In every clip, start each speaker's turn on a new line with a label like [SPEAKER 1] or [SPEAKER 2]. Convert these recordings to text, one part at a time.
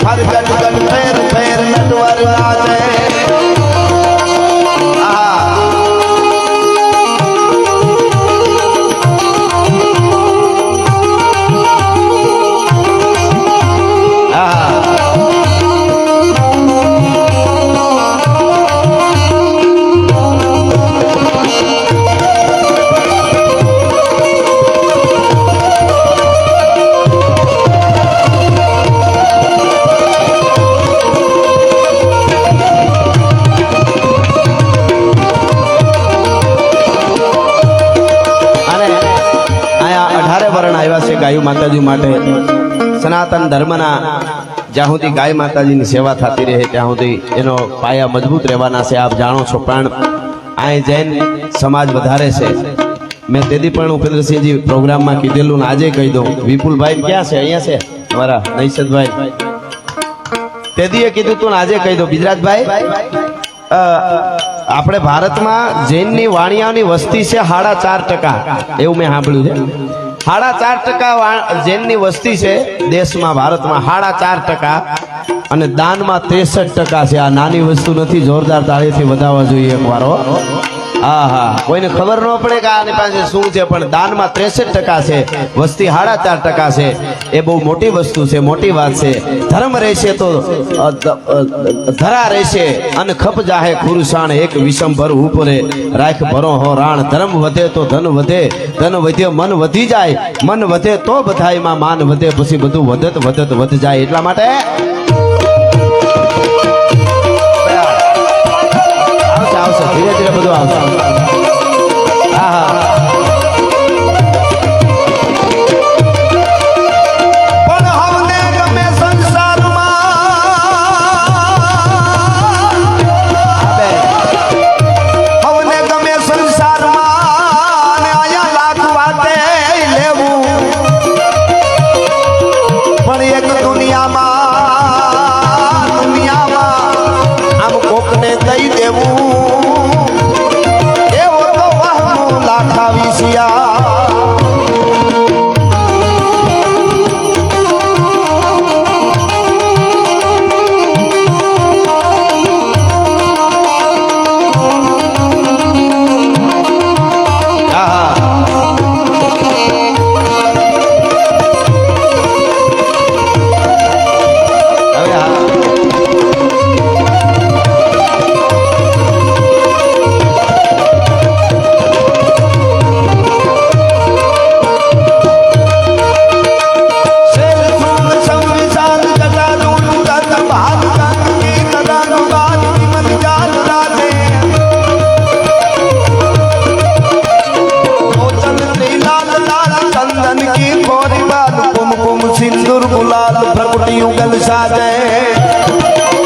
[SPEAKER 1] ફરગટ ગટ ફેર ફેર નટવર નાચે ગાયું માતાજી માટે સનાતન ધર્મના જ્યાં સુધી ગાય માતાજીની સેવા થતી રહે ત્યાં સુધી એનો પાયા મજબૂત રહેવાના છે. આપ જાણો છો પણ અહીં જૈન સમાજ વધારે છે. મેં તેથી પણ ઉપેન્દ્રસિંહજી પ્રોગ્રામમાં કીધેલું ને આજે કહી દઉં. વિપુલભાઈ ક્યાં છે? અહીંયા છે અમારા નૈસદભાઈ. તેદીએ કીધું તું આજે કહી દઉં. ગુજરાતભાઈ આપણે ભારતમાં જૈનની વાણિયાઓની વસ્તી છે સાડા ચાર ટકા. એવું મેં સાંભળ્યું છે. સાડા ચાર ટકા જૈનની વસ્તી છે દેશમાં, ભારતમાં. સાડા ચાર ટકા અને દાનમાં ત્રેસઠ ટકા છે. આ નાની વસ્તુ નથી, જોરદાર તાળીથી વધાવવા જોઈએ એક વાર હો. હા કોઈને ખબર ન પડે કે આની પાસે શું છે, પણ દાનમાં ત્રેસઠ ટકા છે, વસ્તી સાડા ચાર ટકા છે. એ બહુ મોટી વસ્તુ છે, મોટી વાત છે. ધર્મ રહેશે તો ધરા રહેશે, અને ખપ જાહે ખુરસાણ, એક વિષમ ભર ઉપરે રાખ ભરો હો રાણ. ધર્મ વધે તો ધન વધે ધન વધે મન વધી જાય. મન વધે તો બધાયમાં માન વધે, પછી બધું વધત વધત વધ જાય એટલા માટે આવશે. ધીરે ધીરે બધું આવશે. હા હા. પણ એક ગમે આવે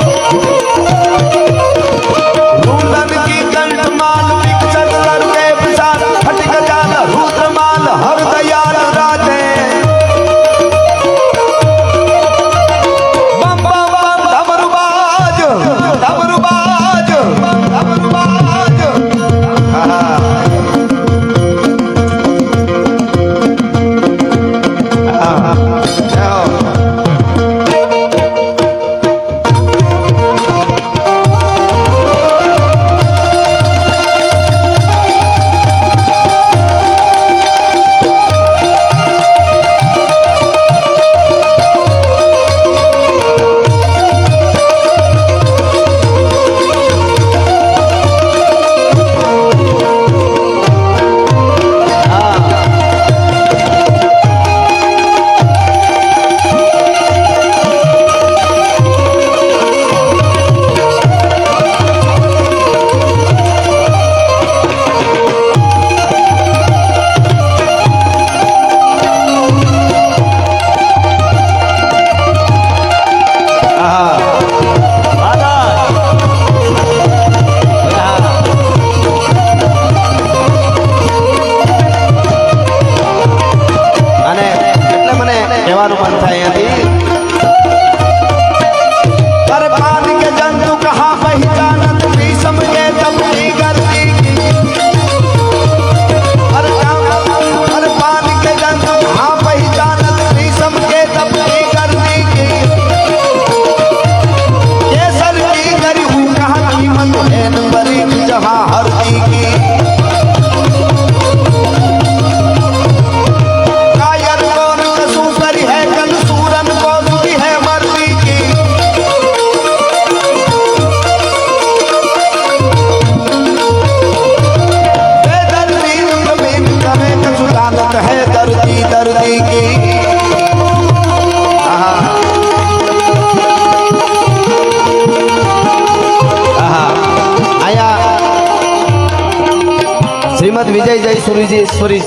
[SPEAKER 1] જય સુરી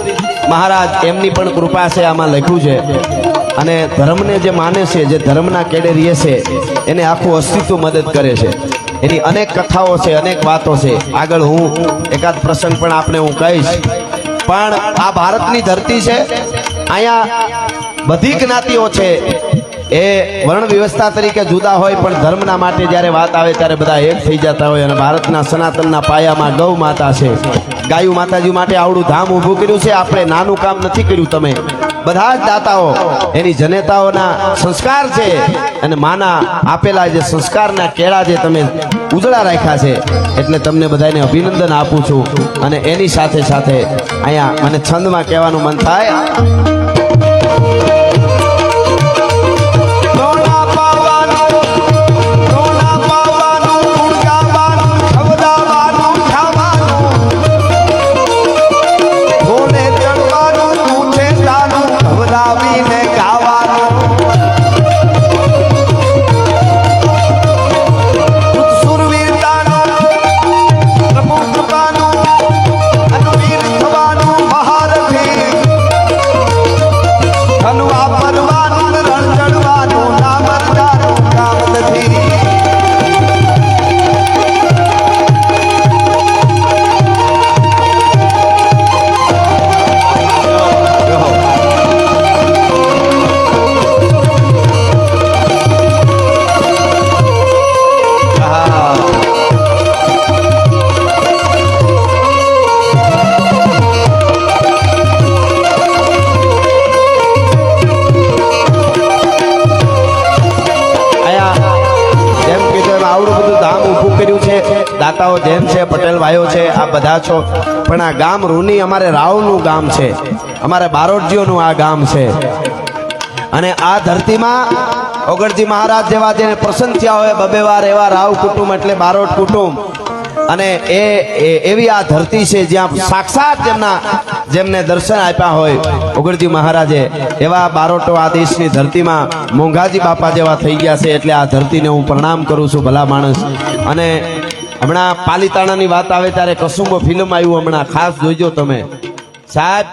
[SPEAKER 1] મહારાજ, એમની પણ કૃપા છે, આમાં લખ્યું છે. અને ધર્મને જે માને છે, જે ધર્મના કેડે રહે છે, એને આખું અસ્તિત્વ મદદ કરે છે. એની અનેક કથાઓ છે, અનેક વાતો છે. આગળ હું એકાદ પ્રસંગ પણ આપણે હું કહીશ. પણ આ ભારતની ધરતી છે, અહીંયા બધી જ્ઞાતિઓ છે. એ વર્ણ વ્યવસ્થા તરીકે જુદા હોય, પણ ધર્મના માટે જ્યારે વાત આવે ત્યારે બધા એક થઈ જતા હોય અને ભારતના સનાતનના પાયામાં ગૌ માતા છે. ગાયુ માતાજી માટે આવડું ધામ ઊભું કર્યું છે, આપણે નાનું કામ નથી કર્યું તમે. બધા જ દાતાઓ એની જનેતાઓના સંસ્કાર છે અને માના આપેલા જે સંસ્કારના કેળા જે તમે ઉજળા રાખ્યા છે, એટલે તમને બધાને અભિનંદન આપું છું. અને એની સાથે સાથે અહીંયા મને છંદમાં કહેવાનું મન થાય. છે વાયો છે, આ બધા છો. પણ આ ગામ રૂની અમારે રાવનું ગામ છે. અમારે બારોટજીઓનું આ ગામ છે. અને આ ધરતીમાં ઓગણજી મહારાજ જેવા જેને પ્રસન્ન થયા હોય બબે વાર એવા રાવ કુટુંબ એટલે બારોટ કુટુંબ. અને એ- એવી આ ધરતી છે જ્યાં સાક્ષાત જેમના, જેમને દર્શન આપ્યા હોય ઉગરજી મહારાજે. એવા બારોટો આ દેશની ધરતીમાં મોંઘાજી બાપા જેવા થઈ ગયા છે, એટલે આ ધરતીને હું પ્રણામ કરું છું ભલા માણસ. અને હમણાં પાલીતાણાની વાત આવે ત્યારે કસુંબો ફિલ્મ આવ્યું હમણાં. ખાસ જોઈજો તમે. સાહેબ